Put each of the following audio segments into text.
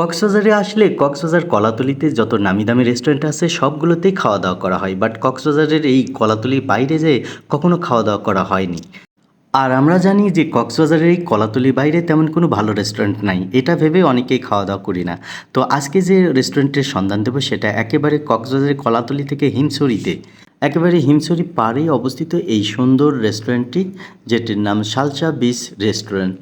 কক্সবাজারে আসলে কক্সবাজার কলাতলিতে যত নামি দামি রেস্টুরেন্ট আছে, সবগুলোতেই খাওয়া দাওয়া করা হয়। বাট কক্সবাজারের এই কলাতলির বাইরে যেয়ে কখনো খাওয়া দাওয়া করা হয়নি। আর আমরা জানি যে কক্সবাজারের এই কলাতলির বাইরে তেমন কোনো ভালো রেস্টুরেন্ট নাই। এটা ভেবে অনেকেই খাওয়া দাওয়া করি না। তো আজকে যে রেস্টুরেন্টের সন্ধান দেবো, সেটা একেবারে কক্সবাজারের কলাতলি থেকে হিমছড়িতে। একেবারে হিমছড়ি পাড়েই অবস্থিত এই সুন্দর রেস্টুরেন্টটি যেটির নাম শালচা বিচ রেস্টুরেন্ট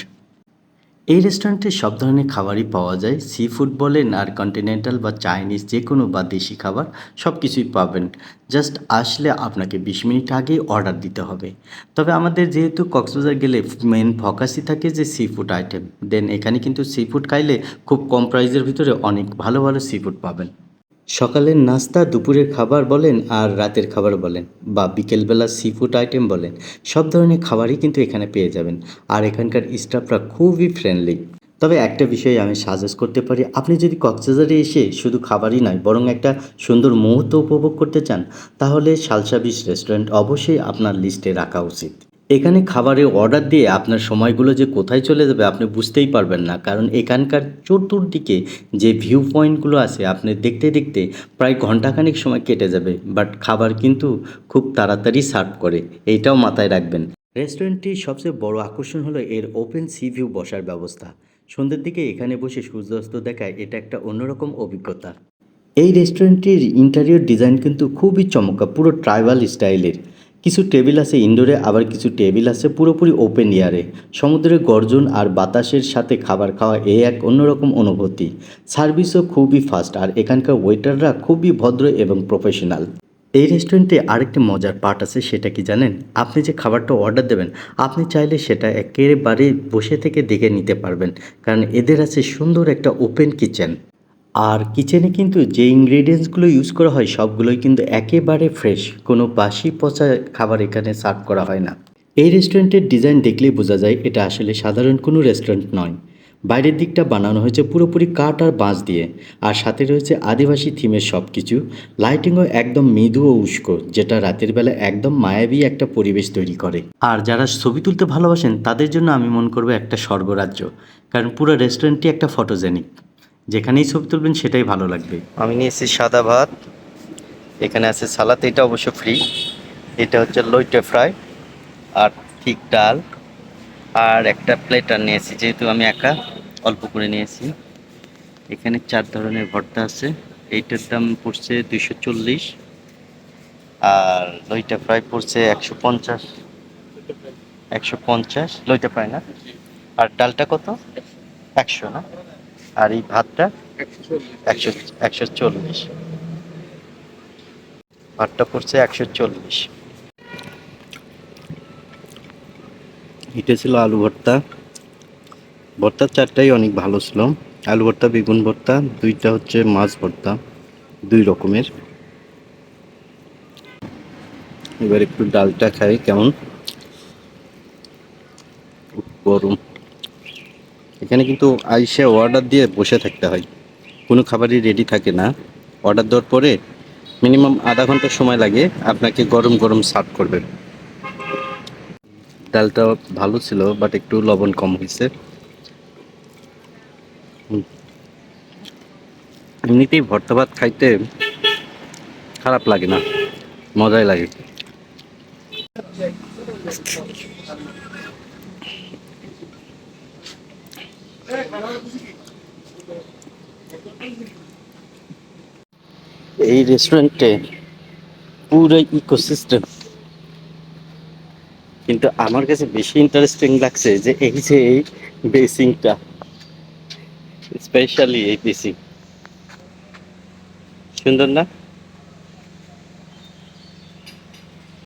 এই রেস্টুরেন্টে সব ধরনের খাবারই পাওয়া যায়। সি ফুড বলেন আর কন্টিনেন্টাল বা চাইনিজ যে কোনো বা দেশি খাবার সব কিছুই পাবেন। জাস্ট আসলে আপনাকে বিশ মিনিট আগে অর্ডার দিতে হবে। তবে আমাদের যেহেতু কক্সবাজার গেলে মেন ফোকাসই থাকে যে সি ফুড আইটেম দেন এখানে কিন্তু সি ফুড খাইলে খুব কম প্রাইসের ভিতরে অনেক ভালো ভালো সি ফুড পাবেন। সকালের নাস্তা, দুপুরের খাবার বলেন আর রাতের খাবার বলেন বা বিকেলবেলা সি ফুড আইটেম বলেন, সব ধরনের খাবারই কিন্তু এখানে পেয়ে যাবেন। আর এখানকার স্টাফরা খুবই ফ্রেন্ডলি তবে একটা বিষয় আমি সাজেস্ট করতে পারি, আপনি যদি কক্সবাজারে এসে শুধু খাবারই নয়, বরং একটা সুন্দর মুহূর্ত উপভোগ করতে চান, তাহলে সালসা বিচ রেস্টুরেন্ট অবশ্যই আপনার লিস্টে রাখা উচিত। এখানে খাবারের অর্ডার দিয়ে আপনার সময়গুলো যে কোথায় চলে যাবে আপনি বুঝতেই পারবেন না। কারণ এখানকার চতুর্দিকে যে ভিউ পয়েন্টগুলো আছে, আপনি দেখতে দেখতে প্রায় ঘন্টাখানেক সময় কেটে যাবে। বাট খাবার কিন্তু খুব তাড়াতাড়ি সার্ভ করে। এইটাও মাথায় রাখবেন। রেস্টুরেন্টটির সবচেয়ে বড় আকর্ষণ হলো এর ওপেন সি ভিউ বসার ব্যবস্থা। সন্ধ্যের দিকে এখানে বসে সূর্যাস্ত দেখায়, এটা একটা অন্যরকম অভিজ্ঞতা। এই রেস্টুরেন্টটির ইন্টেরিয়র ডিজাইন কিন্তু খুবই চমৎকার, পুরো ট্রাইবাল স্টাইলের কিছু টেবিল আছে ইনডোরে, আবার কিছু টেবিল আছে পুরোপুরি ওপেন এয়ারে। সমুদ্রের গর্জন আর বাতাসের সাথে খাবার খাওয়া এ এক অন্যরকম অনুভূতি। সার্ভিসও খুবই ফাস্ট আর এখানকার ওয়েটাররা খুবই ভদ্র এবং প্রফেশনাল। এই রেস্টুরেন্টে আরেকটি মজার পার্ট আছে, সেটা কি জানেন? আপনি যে খাবারটা অর্ডার দেবেন, আপনি চাইলে সেটা একেবারে বসে থেকে দেখে নিতে পারবেন, কারণ এদের আছে সুন্দর একটা ওপেন কিচেন। আর কিচেনে কিন্তু যে ইনগ্রেডিয়েন্টসগুলো ইউজ করা হয়, সবগুলোই কিন্তু একেবারে ফ্রেশ কোনো বাসি পচা খাবার এখানে সার্ভ করা হয় না। এই রেস্টুরেন্টের ডিজাইন দেখলেই বোঝা যায়, এটা আসলে সাধারণ কোনো রেস্টুরেন্ট নয়। বাইরের দিকটা বানানো হয়েছে পুরোপুরি কাঠ আর বাঁশ দিয়ে। আর সাথে রয়েছে আদিবাসী থিমের সব কিছু লাইটিংও একদম মৃদু ও উস্কো, যেটা রাতের বেলা একদম মায়াবী একটা পরিবেশ তৈরি করে। আর যারা ছবি তুলতে ভালোবাসেন, তাদের জন্য আমি মনে করব একটা স্বর্গরাজ্য। কারণ পুরো রেস্টুরেন্টটি একটা ফটোজেনিক যেখানেই ছবি তুলবেন সেটাই ভালো লাগবে। আমি নিয়েছি সাদা ভাত, এখানে আছে সালাদ, এটা অবশ্য ফ্রি এটা হচ্ছে লইটে ফ্রাই আর ঠিক ডাল। আর একটা প্লেটার নিয়েছি, যেহেতু আমি একা, অল্প করে নিয়েছি। এখানে চার ধরনের ভর্তা আছে, এইটার দাম পড়ছে দুইশো চল্লিশ। আর লইটা ফ্রাই পড়ছে একশো পঞ্চাশ। একশো পঞ্চাশ, লইটা ফ্রাই না? আর ডালটা কত? একশো না? আর এই ভাতটা একশো একশো চল্লিশ। ভাতটা পড়ছে একশো চল্লিশ। এটা ছিল আলু ভর্তা। ভর্তার চারটাই অনেক ভালো ছিল। আলু ভর্তা বেগুন ভর্তা দুইটা হচ্ছে মাছ ভর্তা দুই রকমের। এবার একটু ডালটা খাই কেমন? গরম। এখানে কিন্তু আইসে অর্ডার দিয়ে বসে থাকতে হয়। কোনো খাবারই রেডি থাকে না। অর্ডার দেওয়ার পরে মিনিমাম আধা ঘণ্টা সময় লাগে আপনাকে গরম গরম সার্ভ করবে। ডালটা ভালো ছিল বাট একটু লবণ কম হয়েছে। এমনিতেই ভর্তা ভাত খাইতে খারাপ লাগে না, মজাই লাগে। এই রেস্টুরেন্টে পুরো ইকোসিস্টেম কিন্তু আমার কাছে বেশি ইন্টারেস্টিং লাগছে যে এই যে এই বেসিংটা স্পেশালি এই বেসিং সুন্দর না?